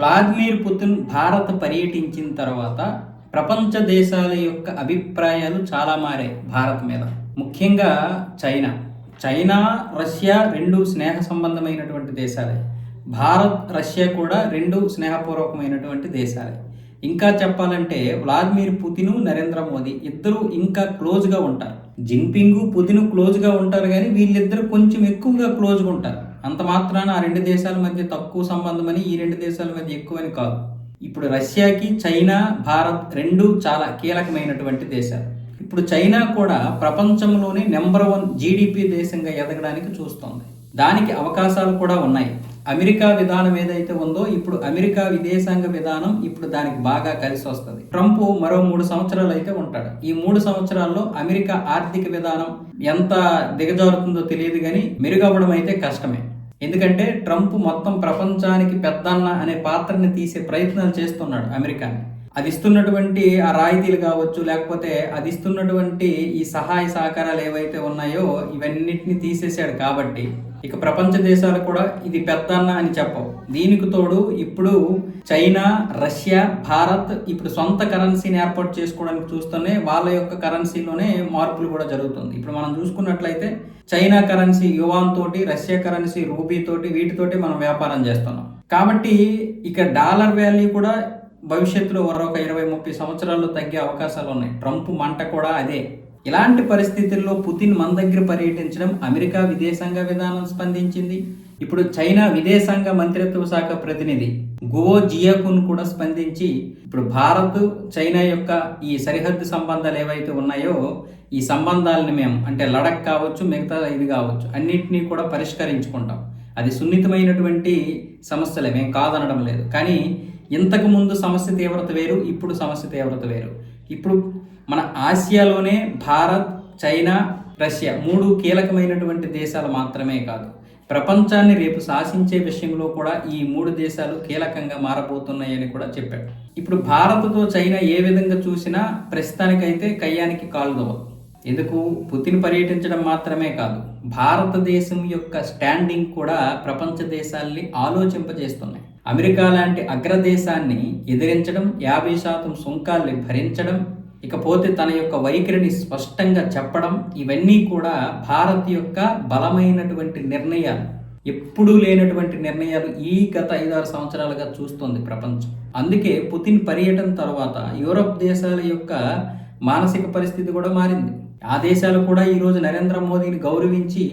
Vladimir Putin Bharat పర్యటించిన తర్వాత ప్రపంచ దేశాల యొక్క అభిప్రాయాలు చాలా మారాయి భారత్ మీద. ముఖ్యంగా చైనా. చైనా రష్యా రెండు స్నేహ సంబంధమైనటువంటి దేశాలే. భారత్ రష్యా కూడా రెండు స్నేహపూర్వకమైనటువంటి దేశాలే. ఇంకా చెప్పాలంటే వ్లాదిమిర్ పుతిన్ నరేంద్ర మోదీ ఇద్దరు ఇంకా క్లోజ్గా ఉంటారు. జిన్పింగ్ పుతిన్ క్లోజ్గా ఉంటారు కానీ వీళ్ళిద్దరు కొంచెం ఎక్కువగా క్లోజ్గా ఉంటారు. అంత మాత్రాన ఆ రెండు దేశాల మధ్య తక్కువ సంబంధం అని ఈ రెండు దేశాల మధ్య ఎక్కువని కాదు. ఇప్పుడు రష్యాకి చైనా భారత్ రెండు చాలా కీలకమైనటువంటి దేశాలు. ఇప్పుడు చైనా కూడా ప్రపంచంలోనే నెంబర్ వన్ జీడిపి దేశంగా ఎదగడానికి చూస్తోంది. దానికి అవకాశాలు కూడా ఉన్నాయి. అమెరికా విధానం ఏదైతే ఉందో ఇప్పుడు అమెరికా విదేశాంగ విధానం ఇప్పుడు దానికి బాగా కలిసి వస్తుంది. ట్రంప్ మరో మూడు సంవత్సరాలు అయితే ఉంటాడు. ఈ మూడు సంవత్సరాల్లో అమెరికా ఆర్థిక విధానం ఎంత దిగజారుతుందో తెలియదు కానీ మెరుగవ్వడం అయితే కష్టమే. ఎందుకంటే ట్రంప్ మొత్తం ప్రపంచానికి పెద్దన్న అనే పాత్రని తీసే ప్రయత్నాలు చేస్తున్నాడు అమెరికాని. అది ఇస్తున్నటువంటి ఆ రాయితీలు కావచ్చు లేకపోతే అది ఇస్తున్నటువంటి ఈ సహాయ సహకారాలు ఏవైతే ఉన్నాయో ఇవన్నిటిని తీసేశాడు కాబట్టి ఇక ప్రపంచ దేశాలు కూడా ఇది పెద్దన్న అని చెప్పవు. దీనికి తోడు ఇప్పుడు చైనా రష్యా భారత్ ఇప్పుడు సొంత కరెన్సీని ఏర్పాటు చేసుకోవడానికి చూస్తూనే వాళ్ళ యొక్క కరెన్సీలోనే మార్పులు కూడా జరుగుతుంది. ఇప్పుడు మనం చూసుకున్నట్లయితే చైనా కరెన్సీ యువాన్ తోటి రష్యా కరెన్సీ రూబీ తోటి వీటితోటి మనం వ్యాపారం చేస్తున్నాం. కాబట్టి ఇక డాలర్ వాల్యూ కూడా భవిష్యత్తులో మరొక ఇరవై ముప్పై సంవత్సరాల్లో తగ్గే అవకాశాలు ఉన్నాయి. ట్రంప్ మంట కూడా అదే. ఇలాంటి పరిస్థితుల్లో పుతిన్ మన దగ్గర పర్యటించడం అమెరికా విదేశాంగ విధానం స్పందించింది. ఇప్పుడు చైనా విదేశాంగ మంత్రిత్వ శాఖ ప్రతినిధి గువో జియాకున్ కూడా స్పందించి ఇప్పుడు భారత్ చైనా యొక్క ఈ సరిహద్దు సంబంధాలు ఏవైతే ఉన్నాయో ఈ సంబంధాలను మేము అంటే లడక్ కావచ్చు మిగతా ఇది కావచ్చు అన్నింటినీ కూడా పరిష్కరించుకుంటాం. అది సున్నితమైనటువంటి సమస్యలే మేము కాదనడం లేదు. కానీ ఇంతకు ముందు సమస్య తీవ్రత వేరు ఇప్పుడు సమస్య తీవ్రత వేరు. ఇప్పుడు మన ఆసియాలోనే భారత్ చైనా రష్యా మూడు కీలకమైనటువంటి దేశాలు మాత్రమే కాదు. ప్రపంచాన్ని రేపు శాసించే విషయంలో కూడా ఈ మూడు దేశాలు కీలకంగా మారబోతున్నాయని కూడా చెప్పాడు. ఇప్పుడు భారత్తో చైనా ఏ విధంగా చూసినా ప్రస్తుతానికైతే కయ్యానికి కాలుదవ ఎందుకు? పుతిన్ పర్యటించడం మాత్రమే కాదు. భారతదేశం యొక్క స్టాండింగ్ కూడా ప్రపంచ దేశాల్ని ఆలోచింపజేస్తున్నాయి. అమెరికా లాంటి అగ్రదేశాన్ని ఎదిరించడం యాభై శాతం సుంకాల్ని భరించడం ఇకపోతే తన యొక్క వైఖరిని స్పష్టంగా చెప్పడం ఇవన్నీ కూడా భారత్ యొక్క బలమైనటువంటి నిర్ణయాలు. ఎప్పుడూ లేనటువంటి నిర్ణయాలు ఈ గత ఐదారు సంవత్సరాలుగా చూస్తోంది ప్రపంచం. అందుకే పుతిన్ పర్యటన తర్వాత యూరప్ దేశాల యొక్క మానసిక పరిస్థితి కూడా మారింది. ఆ దేశాలు కూడా ఈరోజు నరేంద్ర మోదీని గౌరవించి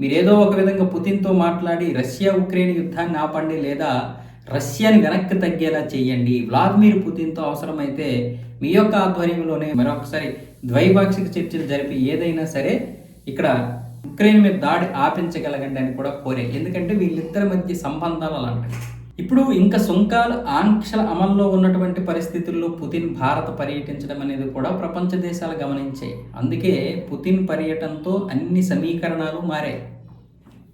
మీరేదో ఒక విధంగా పుతిన్తో మాట్లాడి రష్యా ఉక్రెయిన్ యుద్ధాన్ని ఆపండి లేదా రష్యాని వెనక్కి తగ్గేలా చేయండి వ్లాదిమిర్ పుతిన్తో అవసరమైతే మీ యొక్క ఆధ్వర్యంలోనే మరొకసారి ద్వైపాక్షిక చర్చలు జరిపి ఏదైనా సరే ఇక్కడ ఉక్రెయిన్ మీద దాడి ఆపించగలగండి అని కూడా కోరే. ఎందుకంటే వీళ్ళిద్దరి మధ్య సంబంధాలు అలాంటివి. ఇప్పుడు ఇంకా సుంకాలు ఆంక్షల అమల్లో ఉన్నటువంటి పరిస్థితుల్లో పుతిన్ భారత పర్యటించడం అనేది కూడా ప్రపంచ దేశాలు గమనించాయి. అందుకే పుతిన్ పర్యటనతో అన్ని సమీకరణాలు మారాయి.